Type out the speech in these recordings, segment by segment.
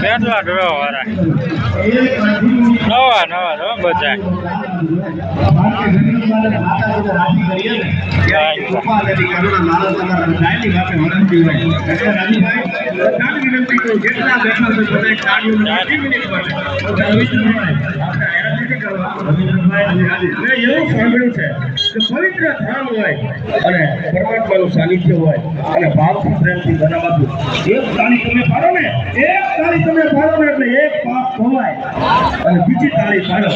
કેટલા ડ્રો વાળા? નવા નવા છો બધા. એવું સાંભળ્યું છે. કે પવિત્ર ધામ હોય અને પરમાત્માનું સાનિધ્ય હોય અને ભાવથી પ્રેમથી બનાવાતું. એક તાળી તમે પાડો ને એક તાળી તમે પાડો ને એટલે એક પાપ ખોવાય. અને બીજી તાળી પાડો.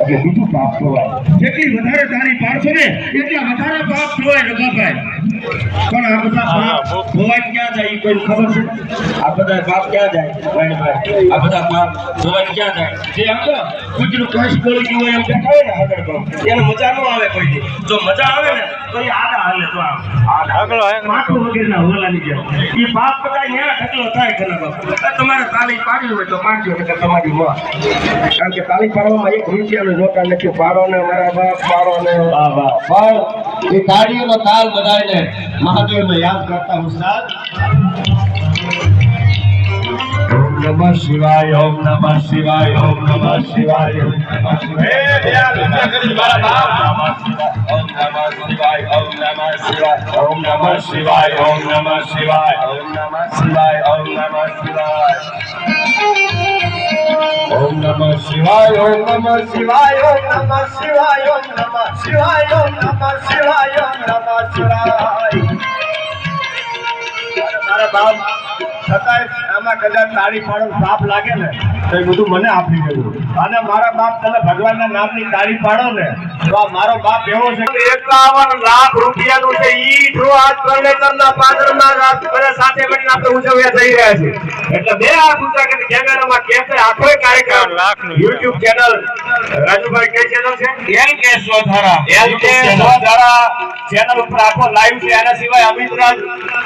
એટલે બીજું પાપ ખોવાય. જેટલી વધારે તાળી પાડશો ને એટલા વધારે પાપ ખોવાય રઘાભાઈ. પણ આ બધા પાપ ખોવાય ક્યાં જાય કોઈ ખબર છે? આ બધા પાપ ક્યાં જાય ભાઈ? આ બધા પાપ ખોવાય ક્યાં જાય? જે આમ તો નું કશ બોલી ગયું હોય એમ હોય ને આગળ એને મજા ન આવે. કોઈ દી. જો મજા આવે ને તો એ આડા હાલે તો આમ. હોય ને. માટલું વગેરેના જેમ. એ પાપ બધા ન્યા ઢગલો થાય ઘણા બાપ. તમારે તાળી પાડવી હોય તો પાડજો નકર તમારી માં. કારણ કે તાળી પાડવામાં એક રૂપિયાનું જોતા નથી. પાડો ને મારા બાપ પાડો ને વાહ વાહ. પણ એ તાળીઓનો તાલ બધાને મહાદેવને યાદ કરતા ઉસ્તાદ નમઃ શિવાય ઓમ નમઃ શિવાય ઓમ નમઃ શિવાય ઓમ નમઃ શિવાય ઓમ નમઃ શિવાય ઓમ નમઃ શિવાય ઓમ નમઃ શિવાય ઓમ નમઃ શિવાય ઓમ નમઃ શિવાય ઓમ નમઃ શિવાય ઓમ નમઃ શિવાય ઓમ નમઃ શિવાય ઓમ નમઃ શિવાય ઓમ નમઃ શિવાય ઓમ નમઃ શિવાય ઓમ નમઃ શિવાય મારા બાપ છતાંય આમાં કદાચ તાળી પાડો પાપ લાગે ને તો એ બધું મને આપી દેવું અને મારા બાપ તમે ભગવાનના નામની તાળી પાડો ને તો આ મારો બાપ એવો છે કે એકાવન લાખ રૂપિયાનું છે ઈ જો આજ કરણેતરના પાદરમાં બધા સાથે મળીને આપણે ઉજવ્યા થઈ રહ્યા છે એટલે બે હાથ ઊંચા કેમેરામાં કહેશે આખો કાર્યક્રમ? લાખનું. યુટ્યુબ ચેનલ રાજુભાઈ કઈ ચેનલ છે? L K સ્વધારા. L K સ્વધારા channel ઉપર આખો લાઈવ છે. એના સિવાય અમિતરાજ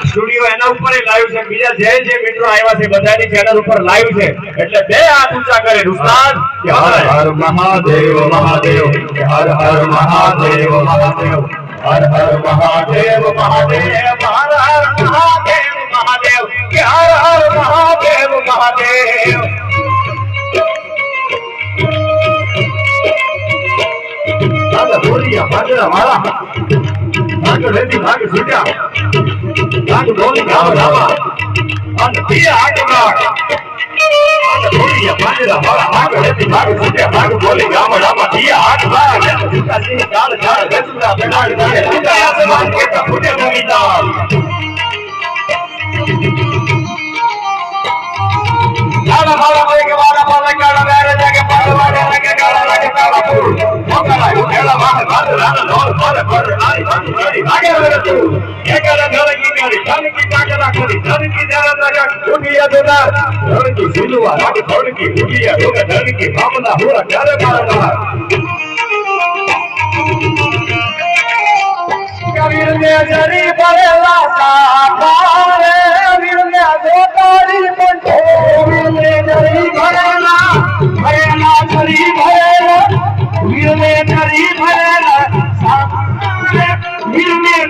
સ્ટુડિયો એના ઉપર લાઈવ છે. બીજા જે જે મિત્રો આવ્યા છે બધાની ચેનલ ઉપર લાઈવ છે. એટલે બે હાથ ઊંચા કરે ઉસ્તાદ હર હર. મહાદેવ મહાદેવ હર હર મહાદેવ મહાદેવ. હર હર મહાદેવ મહાદેવ. હર હર મહાદેવ મહાદેવ. કે હર હર મહાદેવ મહાદેવ. દાદા બોલિયા ભાગરા વાળા. ભાગ રેતી ભાગ છૂટ્યા. ભાગ બોલી ગાવ રાવા અને પીયા આગળ અને ભૂલીએ પાંજરા વાળા માગ રેતી માગ ફૂટે માગ બોલી ગામડામાં પીયા હાથ બાર જુતા સિંહ કાળ કાળ ગજુરા બેડાડ કરે જુતા આસમાન કેતા ફૂટે ભૂમિતાલ કાળા માળા કોઈ કે વાળા પાલા કાળા વેરે જાગે પાલા વાળા લાગે કાળા લાગે કાળા ફૂલ મોકલા કબીર ને જરી પડેલા સાકારે વીર ને જોતારી પણ વીર ને જરી ભરેલા ભરેલા જરી ભરેલા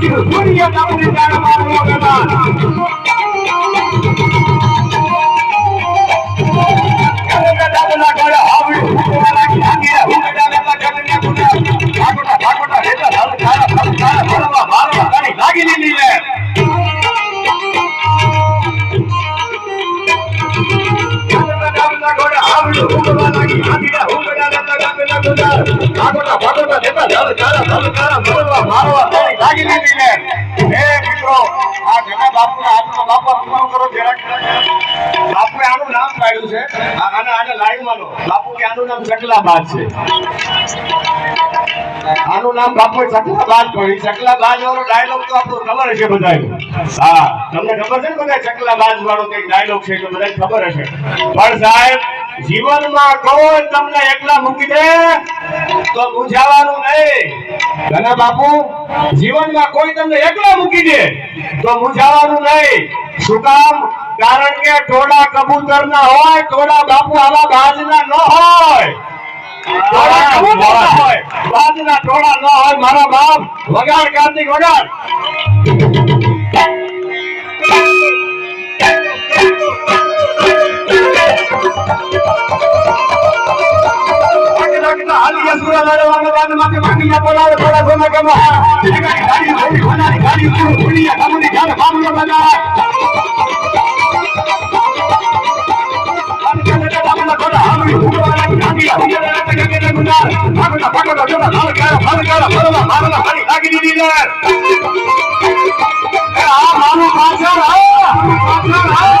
দুনিয়া কাউকে জানা পারব না লাগিয়ে নিলেন ভাগটা ভাগটা দেখা যাবে কারা ভালো কারা মারবা মারবা આનું નામ બાપુ કે આનું નામ ચકલાબાજ છે. પડ્યું ચકલાબાજ વાળો ડાયલોગ તો આપણો ખબર હશે બધાને. હા, તમને ખબર છે ને બધા ચકલાબાજ વાળો કંઈક ડાયલોગ છે તો બધા ખબર હશે? પણ સાહેબ જીવનમાં કોઈ તમને એકલા મૂકી દે તો મૂંઝાવાનું નહીં. અને બાપુ જીવનમાં કોઈ તમને એકલા મૂકી દે તો મૂંઝાવાનું નહીં. શું કામ? કારણ કે ટોળા કબૂતર ના હોય ટોળા બાપુ આવા બાજના ન હોય. ટોળા કબૂતર ના હોય બાજના ટોળા ન હોય મારા બાપ વગાડ કાર્તિક વગાડ. મજૂરા લડવાના બાદમાંથી માંગીયા બોલાવે થોડા સોના કમા ગાડી મારી હોનારી ગાડી મારું દુનિયા ગામની જાણ સામનો બગાડ આ મારું પાછળ આ મારું પાછળ આ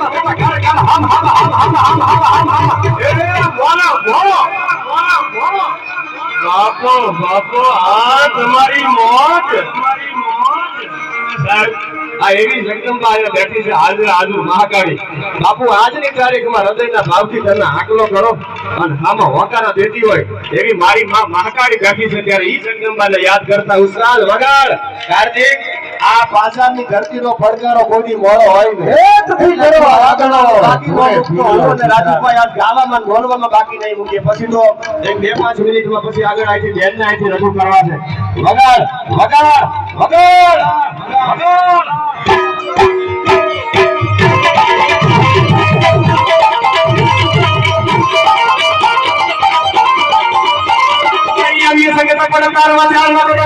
બાપો બાપો, આ તમારી આ એવી જગદંબા બેઠી છે હાજર હાજર મહાકાળી. બાપુ, આજની તારીખમાં હૃદયના ભાવથી તેના આકલો કરો અને આમાં હોકારા દેતી હોય એવી મારી મહાકાળી બેઠી છે, ત્યારે ઈ જગદંબાને યાદ કરતા ઉત્સાહ વગાડ. કાર્તિક આ પાછળની ધરતીનો પડકારો કોઈ મોડો હોય ને એકથી કરો આગળ બાકી તો અને રાજુભાઈ આજ ગાવામાં બોલવામાં બાકી નહીં મૂકીએ પછી તો એક બે પાંચ મિનિટમાં પછી આગળ આવીથી બેનને અહીંથી રજૂ કરવા છે. વગાડ વગાડ વગાડ વગાડ. આવીએ સંગીત પડકાર ના ના પડો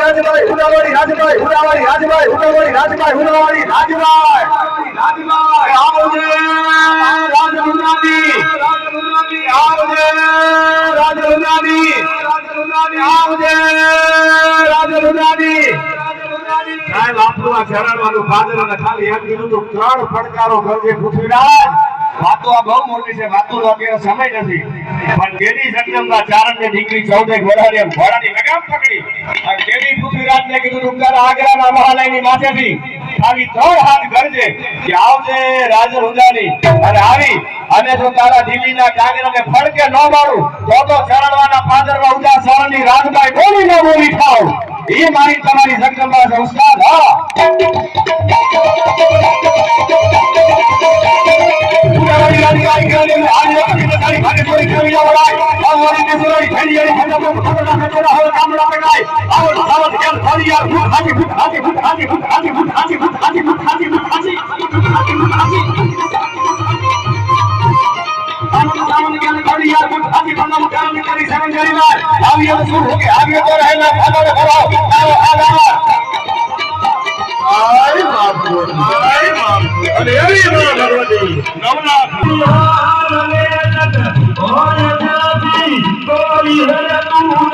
રાજભાઈ ઉડાવાડી રાજભાઈ ઉડાવાડી રાજભાઈ ઉડાવાડી રાજભાઈ ઉડાવાડી રાજભાઈ રાજભાઈ આવજે રાજમુંડાની રાજમુંડાની આવજે રાજમુંડાની આવજે રાજમુંડાની સાહેબ આપણું આ શરણવાનું ફાધર અને ખાલી એમ કીધું તું ત્રણ પડકારો કરજે પૃથ્વીરાજ. વાતો આ બહુ મોટી છે વાતો અત્યારે સમય નથી. પણ દેવી જગદંબા ચારણ ને દીકરી ચૌદે ઘોડાની ઘોડાની લગામ પકડી. અને દેવી પૃથ્વીરાજ ને કીધું તું તારા આગ્રાના મહાલયની માથેથી. ખાલી ત્રણ હાથ ગરજે કે આવજે હુજાની અને આવી. અને જો તારા દિલ્હીના કાગરાને ફડકે ન મારું, તો તો ચરણવાના પાદરમાં ઉદા શરણની રાજભાઈ બોલી ન બોલી થાવ. એ મારી તમારી જગદંબા છે, ઉસ્તાદ, હા. ઉડાવાળી રાજભાઈ আমাদেরকে জোরে ঠেলিয়ে রেখে দেবো কোথাও রাখা জোড়া হয়ে কামড়া পেটায় আওয়াজ আওয়াজ খেল ফারিয়ার ফুট হাজি ফুট হাজি ফুট হাজি ফুট হাজি ফুট হাজি ফুট হাজি ফুট হাজি ফুট হাজি ফুট হাজি ফুট হাজি আমি قال الذي قال هل تكون